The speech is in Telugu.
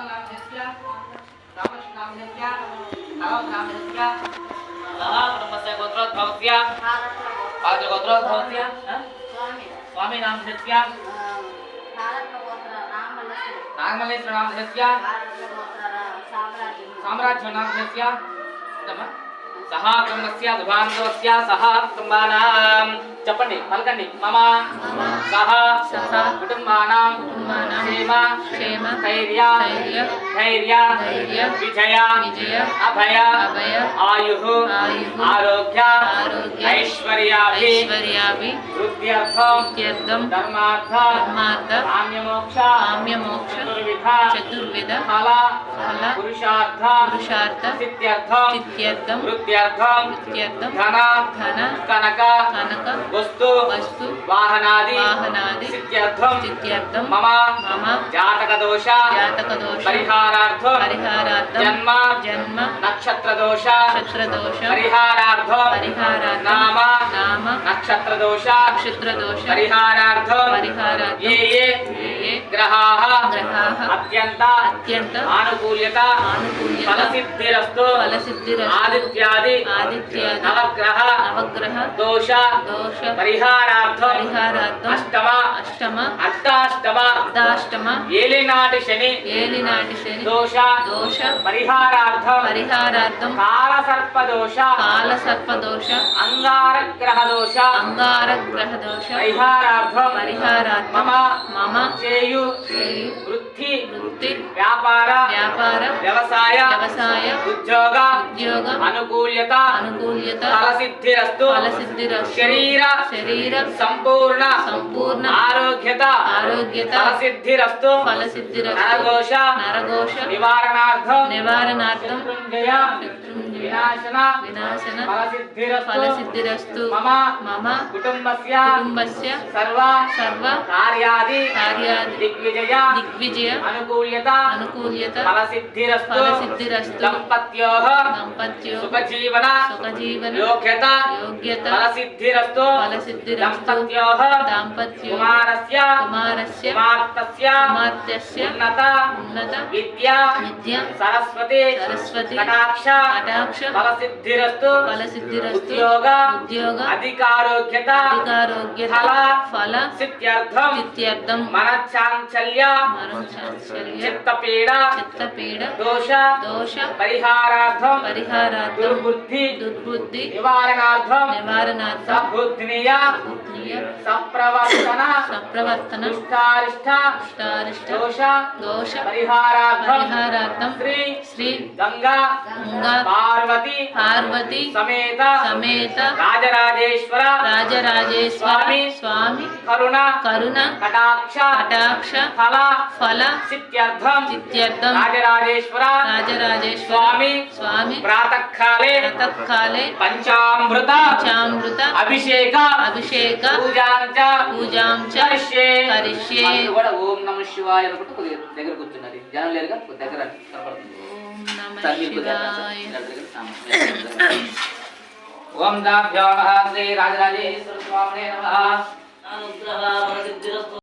మంగళనామస్య రామకృష్ణనామస్య నవనామస్య సహా కుటుంబస్య గోత్రోద్భవస్య పాత్రగోత్రోద్భవస్య స్వామి నామస్య నాగమల్లేశ్వర నామస్య సామ్రాజ్య నామస్య చెప్పండి పలకండి. మమ సహ కుటుంబానాం క్షేమ ధైర్య ధైర్య విజయ అభయ ఆయు ఆరోగ్య ఐశ్వర్యాభి వృద్ధ్యర్థం ధర్మార్థ కామ్యమోక్ష కామ్యమోక్ష చతుర్విధ ఫల ఫల పురుషార్థ పురుషార్థ సిద్ధ్యర్థం చిత్యర్థం వృద్ధ్యర్థం ఇత్యర్థం ధన ధన కనక కనక వస్తు వస్తు వాహనాది వాహనాది సిద్ధ్యర్థం చిత్యర్థం మమ మమ జాతక దోష జాతక దోష పరిహారార్థం పరిహారార్థం జన్మ జన్మ నక్షత్ర దోష నక్షత్రదోష పరిహారార్థం పరిహారార్థం నామ నామ నక్షత్ర దోష నక్షత్రదోష పరిహారార్థం పరిహారార్థం ఏ ఏ ఏ గ్రహాः గ్రహాः అత్యంత అత్యంత ఆనుకూల్యత ఆనుకూల్యత ఫలసిద్ధిరస్తు ఫలసిద్ధిరస్తు ఆదిత్యాది ఆదిత్యాది నవగ్రహ నవగ్రహ దోష దోష పరిహారార్థం పరిహారార్థం అష్టమ అష్టమ అర్ధాష్టమ అర్ధాష్టమ ఏలినాటి శని ఏలినాటి శని దోష దోష పరిహారార్థం పరిహారార్థం కాలసర్ప దోష కాల సర్ప దోష అంగారగ్రహ దోష గ్రహ దోష పరిహారార్థం పరిహారార్థం మమ మమ చేయు వృత్తి వృత్తి వ్యాపార వ్యాపార వ్యవసాయ వ్యవసాయ ఉద్యోగ ఉద్యోగ అనుకూల్యత అనుకూల్యత ఫలసిద్ధిరస్తు ఫలసిద్ధిరస్తు శరీర శరీర సంపూర్ణ సంపూర్ణ ఆరోగ్యత ఆరోగ్యత ఫలసిద్ధిరస్తు ఫలసిద్ధిరస్తు నరఘోష నరఘోష నివారణార్థం నివారణార్థం వినాశన వినాశన ఫలసిద్ధిరస్తు ఫలసిద్ధిరస్తు మమ మమ కుటుంబస్య కుటుంబస్య సర్వ సర్వ కార్యాది కార్యాది దిగ్విజయ దిగ్విజయ అనుకూల్యత అనుకూల్యత ఫలసిద్ధిరస్తు ఫలసిద్ధిరస్తు దంపత్యోః దంపత్యో సుఖజీవన సుఖజీవన యోగ్యత యోగ్యత ఫలసిద్ధిరస్తు ఫలసిద్ధిరస్తు దంపత్యోః దాంపత్యో కుమారస్య కుమారస్య కుమార్తెస్య కుమార్తెస్య ఉన్నత ఉన్నత విద్యా విద్య సరస్వతి సరస్వతి కటాక్ష కటాక్ష ఫలసిద్ధిరస్తు ఫలసిద్ధిరస్తు ఉద్యోగ ఉద్యోగ అధికారోగ్యత అధికారోగ్యత ఫల ఫల సిద్ధ్యర్థం చిత్యర్థం మనశ్చాంచల్య మరణశాస్త్రల్య చిత్తపీడ చిత్తపీడ దోష దోష పరిహారార్థం పరిహారార్థం దుర్బుద్ధి దుర్బుద్ధి నివారణార్థం నివారణార్థం సబుద్ధినియ బుద్ధియ సప్రవర్తన సప్రవర్తన దుష్టారిష్ట అష్టారిష్ట దోష దోష పరిహారార్థం పరిహారార్థం శ్రీ శ్రీ గంగా గంగా పార్వతి పార్వతి సమేత సమేత రాజరాజేశ్వర రాజరాజేశ్వర స్వామి స్వామి కరుణ కరుణ కటాక్ష కటాక్ష ఫల ఫల సిద్ధ్యర్థం చిత్యర్థం రాజరాజేశ్వర రాజరాజేశ్వర స్వామి స్వామి ప్రాతకాలే ప్రాతకాలే పంచామృత చామృత అభిషేక అభిషేక పూజాంచ పూజాం చ కరిష్యే కరిష్యే. కూడా ఓం నమ శివాయ అనుకుంటూ కొద్దిగా దగ్గర కూర్చున్నది జనం లేరుగా? దగ్గర కనపడుతుంది. ఓం దాభ్యో నమః శ్రీ రాజరాజేశ్వర స్వామినే నమః. అనుగ్రహ ప్రసిద్ధిరస్తు